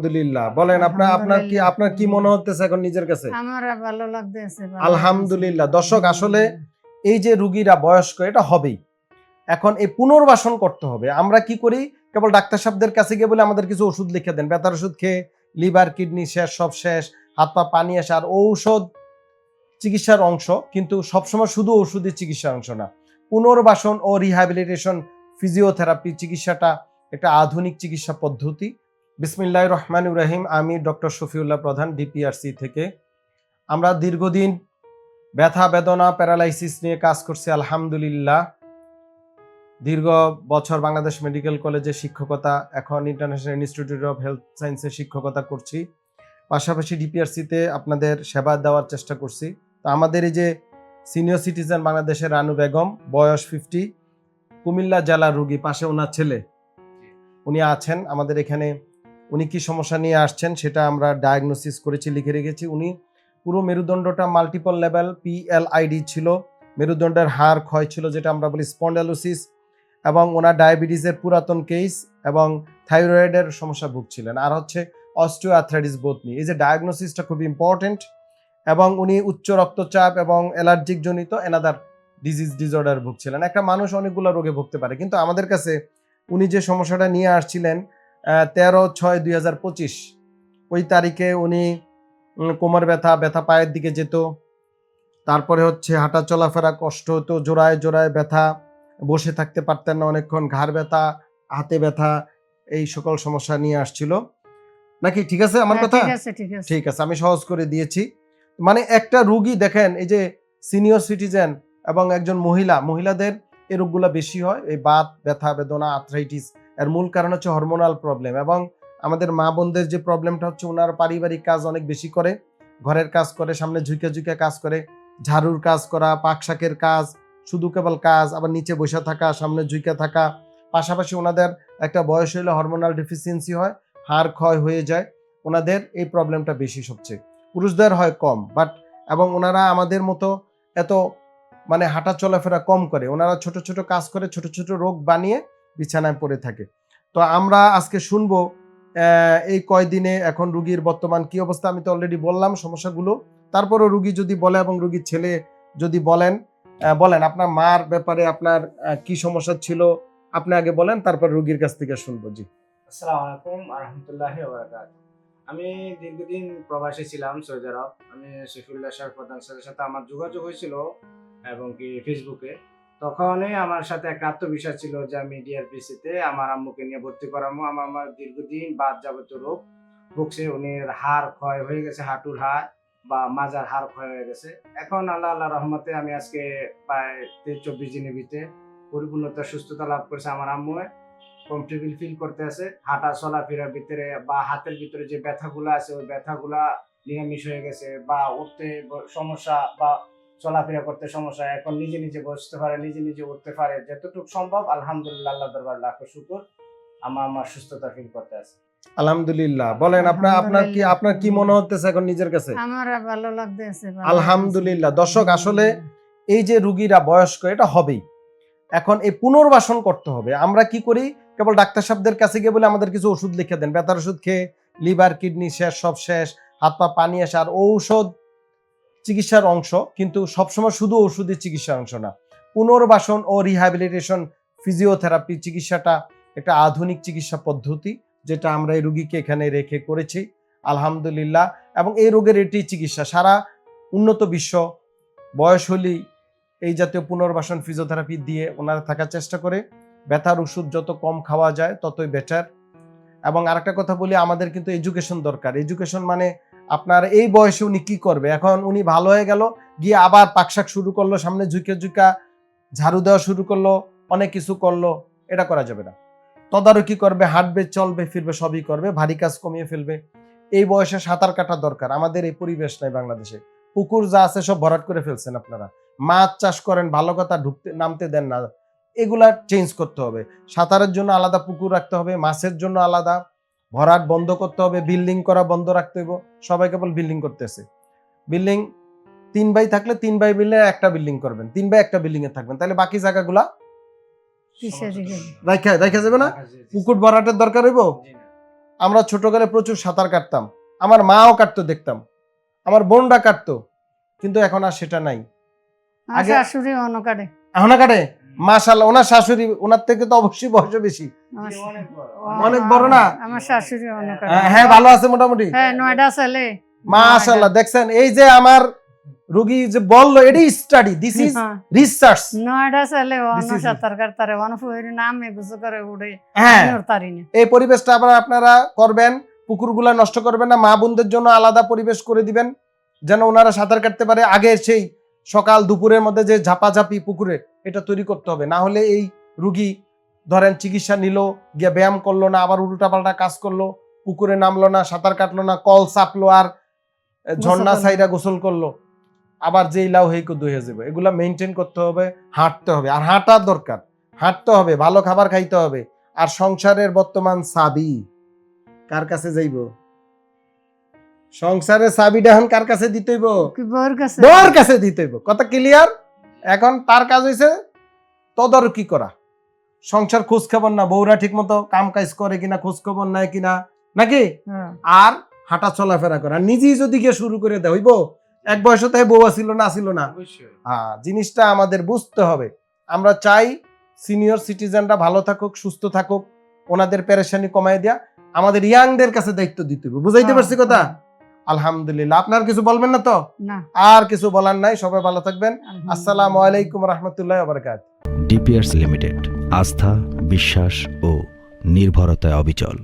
আলহামদুলিল্লাহ। বলেন আপনার আপনার কি আপনার কি মনে হতেছে এখন নিজের কাছে? আমার ভালো লাগতেছে আলহামদুলিল্লাহ। দর্শক আসলে এই যে রুগীরা বয়স্ক এটা হবেই। এখন এই পুনর্বাসন করতে হবে। আমরা কি করি? কেবল ডাক্তার সাহেবদের কাছে গিয়ে বলে আমাদের কিছু ওষুধ লিখে দেন। ব্যথার ওষুধ খেয়ে লিভার কিডনি শেষ সব শেষ হাত পা পানি আসে। আর ঔষধ চিকিৎসার অংশ কিন্তু সবসময় শুধু ওষুধের চিকিৎসার অংশ না। পুনর্বাসন ও রিহ্যাবিলিটেশন ফিজিওথেরাপি চিকিৎসাটা একটা আধুনিক চিকিৎসা পদ্ধতি। বিসমিল্লাহ রহমান রহিম আমি ডক্টর শফিউল্লাহ প্রধান, ডিপিআরসি থেকে। আমরা দীর্ঘদিন ব্যথা, বেদনা, প্যারালাইসিস নিয়ে কাজ করছি, আলহামদুলিল্লাহ। দীর্ঘ বছর বাংলাদেশ মেডিকেল কলেজে শিক্ষকতা, এখন ইন্টারন্যাশনাল ইনস্টিটিউট অফ হেলথ সায়েন্সে শিক্ষকতা করছি। পাশাপাশি ডিপিআরসিতে আপনাদের সেবা দেওয়ার চেষ্টা করছি। তো আমাদের এই যে সিনিয়র সিটিজেন বাংলাদেশের রানু বেগম, বয়স ফিফটি কুমিল্লা জেলার রুগী, পাশে ওনার ছেলে। উনি আছেন আমাদের এখানে উনি কি সমস্যা নিয়ে আসছেন সেটা আমরা ডায়াগনোসিস করেছি, লিখে রেখেছি। উনি পুরো মেরুদণ্ডটা মাল্টিপল লেভেল পিএলআইডি ছিল। মেরুদণ্ডের হাড় ক্ষয় ছিল, যেটা আমরা বলি স্পন্ডালোসিস এবং ওনার ডায়াবেটিসের পুরাতন কেস এবং থাইরয়েডের সমস্যা ভুগছিলেন। আর হচ্ছে অস্টিও আর্থ্রাইটিস বোধ নিয়ে। এই যে ডায়াগনোসিসটা খুব ইম্পর্টেন্ট এবং উনি উচ্চ রক্তচাপ এবং অ্যালার্জিক জনিত এনাদার ডিজিজ ডিসঅর্ডার ভুগছিলেন। একটা মানুষ অনেকগুলো রোগে ভুগতে পারে, কিন্তু আমাদের কাছে উনি যে সমস্যাটা নিয়ে আসছিলেন তেরো ছয় দুই হাজার পঁচিশ। ওই তারিখে উনি কোমর ব্যথা ব্যথা পায়ের দিকে যেত। তারপরে হচ্ছে হাঁটা চলাফেরা কষ্ট হতো জোড়ায় জোড়ায় ব্যথা বসে থাকতে পারতেন না অনেকক্ষণ ঘাড় ব্যথা হাতে ব্যথা এই সকল সমস্যা নিয়ে আসছিল। নাকি ঠিক আছে আমার হ্যাঁ, কথা? ঠিক আছে ঠিক আছে। আমি সহজ করে দিয়েছি। মানে একটা রুগী দেখেন এই যে সিনিয়র সিটিজেন এবং একজন মহিলা মহিলাদের এই রোগগুলো বেশি হয় এই বাত ব্যথা বেদনা আর্থ্রাইটিস এর মূল কারণ হচ্ছে হরমোনাল প্রবলেম এবং আমাদের মা বোনদের যে প্রবলেমটা হচ্ছে ওনার পারিবারিক কাজ অনেক বেশি করে, ঘরের কাজ করে, সামনে ঝুঁকে ঝুঁকে কাজ করে, ঝাড়ুর কাজ করা, পাক শাকের কাজ, শুধু কেবল কাজ, আবার নিচে বসে থাকা, সামনে ঝুঁকে থাকা, পাশাপাশি ওনাদের একটা বয়স হলে হরমোনাল ডেফিসিয়েন্সি হয়, হাড় ক্ষয় হয়ে যায় ওনাদের এই প্রবলেমটা বেশি সবচেয়ে। পুরুষদের হয় কম বাট এবং ওনারা আমাদের মতো এত মানে হাঁটা চলাফেরা কম করে ওনারা ছোট ছোট কাজ করে, ছোট ছোট রোগ বানিয়ে বিছানায় পড়ে থাকে। তো আমরা আজকে শুনব এই কয়দিনে এখন রুগীর বর্তমান কি অবস্থা, আমি তো অলরেডি বললাম সমস্যাগুলো। তারপরও রুগী যদি বলে এবং রুগীর ছেলে যদি বলেন বলেন আপনার মার ব্যাপারে আপনার কি সমস্যা ছিল, আপনি আগে বলেন, তারপর রুগীর কাছ থেকে শুনব, জি। আসসালামু আলাইকুম আরহামতুল্লাহ বারাকাত আমি দীর্ঘদিন প্রবাসী ছিলাম সৌদি আরব। আমি শফিউল্লাহ শাহ প্রধান স্যারের সাথে আমার যোগাযোগ হয়েছিল এবং কি ফেসবুকে তখনই আমার সাথে একটা আত্মবিশ্বাস ছিল যে আমি ডিআরপিসিতে আমার আম্মুকে নিয়ে ভর্তি করামো আমার আমার দীর্ঘদিন বাদ যাবতীয় রোগ ভুগছে, উনির হাড় ক্ষয় হয়ে গেছে, হাঁটুর হাড় বা মাজার হাড় ক্ষয় হয়ে গেছে। এখন আল্লাহ আল্লাহ রহমতে আমি আজকে প্রায় তেইশ, চব্বিশ দিনের ভিতরে পরিপূর্ণতা, সুস্থতা লাভ করেছে আমার আম্মু। কমফর্টেবল ফিল করতে আছে। হাঁটা চলাফেরার ভিতরে বা হাতের ভিতরে যে ব্যথাগুলো আছে, ওই ব্যথাগুলা নিরামিষ হয়ে গেছে বা উঠতে সমস্যা বা চলাফেরা করতে সমস্যা এখন নিজে নিজে বসতে পারে নিজে নিজে উঠতে পারে। যতটুকু সম্ভব আলহামদুলিল্লাহ আল্লাহ দরবার লাখো শুকুর। আমার আমার সুস্থতা ফিল করতে আছে। আলহামদুলিল্লাহ। বলেন আপনার আপনার কি আপনার কি মনে হতেছে এখন নিজের কাছে? আমার ভালো লাগতেছে। আলহামদুলিল্লাহ। দর্শক আসলে এই যে রুগীরা বয়স্ক এটা হবেই। এখন এই পুনর্বাসন করতে হবে। আমরা কি করি? কেবল ডাক্তার সাহেবদের কাছে গিয়ে বলে আমাদের কিছু ওষুধ লিখে দেন। ব্যথার ওষুধ খেয়ে লিভার কিডনি শেষ সব শেষ হাত পা পানি আসে আর ঔষধ চিকিৎসার অংশ, কিন্তু সবসময় শুধু ওষুধের চিকিৎসার অংশ না। পুনর্বাসন ও রিহ্যাবিলিটেশন ফিজিওথেরাপি চিকিৎসাটা একটা আধুনিক চিকিৎসা পদ্ধতি, যেটা আমরা এই রুগীকে এখানে রেখে করেছি, আলহামদুলিল্লাহ। এবং এই রোগের এটি চিকিৎসা। সারা উন্নত বিশ্ব বয়স হলেই এই জাতীয় পুনর্বাসন ফিজিওথেরাপি দিয়ে ওনারা থাকার চেষ্টা করে। ব্যথার ওষুধ যত কম খাওয়া যায়, ততই বেটার এবং আরেকটা কথা বলি, আমাদের কিন্তু এডুকেশন দরকার। এডুকেশন মানে আপনার এই বয়সে উনি কি করবে? এখন উনি ভালো হয়ে গেল, গিয়ে আবার পাকশাক শুরু করল, সামনে ঝুঁকে ঝুঁকা ঝাড়ু দেওয়া শুরু করল, অনেক কিছু করল, এটা করা যাবে না। তদারকি করবে, হাঁটবে, চলবে, ফিরবে, সবই করবে, ভারী কাজ কমিয়ে ফেলবে। এই বয়সে সাঁতার কাটা দরকার, আমাদের এই পরিবেশ নাই বাংলাদেশে। পুকুর যা আছে সব ভরাট করে ফেলছেন আপনারা। মাছ চাষ করেন, ভালো কথা ঢুকতে, নামতে দেন না। এগুলা চেঞ্জ করতে হবে। সাঁতারের জন্য আলাদা পুকুর রাখতে হবে, মাছের জন্য আলাদা। ভরাট বন্ধ করতে হবে বিল্ডিং করা বন্ধ রাখতে হবে সবাই কেবল বিল্ডিং করতেছে। বিল্ডিং তিন ভাই থাকলে তিন ভাই মিলে একটা বিল্ডিং করবেন তিন ভাই একটা বিল্ডিং এ থাকবেন। তাহলে বাকি জায়গাগুলা? রাখা রাখা যাবে। না। পুকুর ভরাটের দরকার হইব? জি না। আমরা ছোটকালে প্রচুর সাঁতার কাটতাম। আমার মাও কাটতো দেখতাম। আমার বোনরা কাটতো। কিন্তু এখন আর সেটা নাই। আগে- শাশুড়ি অন্য কাটে। এখন কাটে? মাশাল্লাহ ওনার শাশুড়ি ওনার থেকে তো অবশ্যই বয়স বেশি। অনেক বড়। অনেক না? আমার শাশুড়ি অন্য কাটে হ্যাঁ, হ্যাঁ ভালো আছে মোটামুটি। হ্যাঁ নয়ডা ছেলে। মাশাল্লাহ দেখছেন এই যে আমার রুগী যে বলল এটি study this is research Noida ছেলে অন্য কাটতারে অন্য ফুয়ের করে উড়ে হ্যাঁ। এই পরিবেশটা আবার আপনারা করবেন পুকুরগুলা নষ্ট করবেন না মা বোনদের জন্য আলাদা পরিবেশ করে দিবেন যেন ওনারা সাঁতার কাটতে পারে আগে সেই সকাল দুপুরের মধ্যে যে ঝাপাঝাপি পুকুরে এটা তৈরি করতে হবে। না হলে এই রুগী ধরেন চিকিৎসা নিল গিয়ে ব্যায়াম করল না আবার উল্টাপাল্টা কাজ করল পুকুরে নামলো না সাঁতার কাটলো না কল চাপলো আর ঝর্ণা। সাইরা গোসল করল আবার যেই লাউ হেইকো দুয়ে যাবে। এগুলা মেনটেন করতে হবে হাঁটতে হবে। আর হাঁটার দরকার। হাঁটতে হবে ভালো খাবার খাইতে হবে। আর সংসারের বর্তমান সাবি কার কাছে যাইব? সংসারের চাবিটা এখন কার কাছে দিতে হইব? কি বউর কাছে? দিতে হইব। কথা ক্লিয়ার এখন তার কাজ হইছে তদারকি করা। সংসার খোঁজ খবর না বউরা ঠিক মতো কাম কাজ করে কিনা খোঁজ খবর নেয় কিনা নাকি? হ্যাঁ, আর হাঁটা চলাফেরা করা। নিজেই যদি গিয়ে শুরু করে দেয় হইব? এক বয়সে তাই বউ আসিল না আসিল না? হ্যাঁ জিনিসটা আমাদের বুঝতে হবে। আমরা চাই সিনিয়র সিটিজেনরা ভালো থাকুক সুস্থ থাকুক ওনাদের পেরেশানি কমাই দেয়া আমাদের ইয়াংদের কাছে দায়িত্ব দিতে হবে বুঝাইতে পারছি কথা? হ্যাঁ, আলহামদুলিল্লাহ। আপনার কিছু বলবেন না তো? আর কিছু বলার নাই সবাই ভালো থাকবেন। আসসালাম আলাইকুম রহমতুল্লাহ বারকাত ডিপিয়ার্স লিমিটেড আস্থা বিশ্বাস ও নির্ভরতায় অবিচল।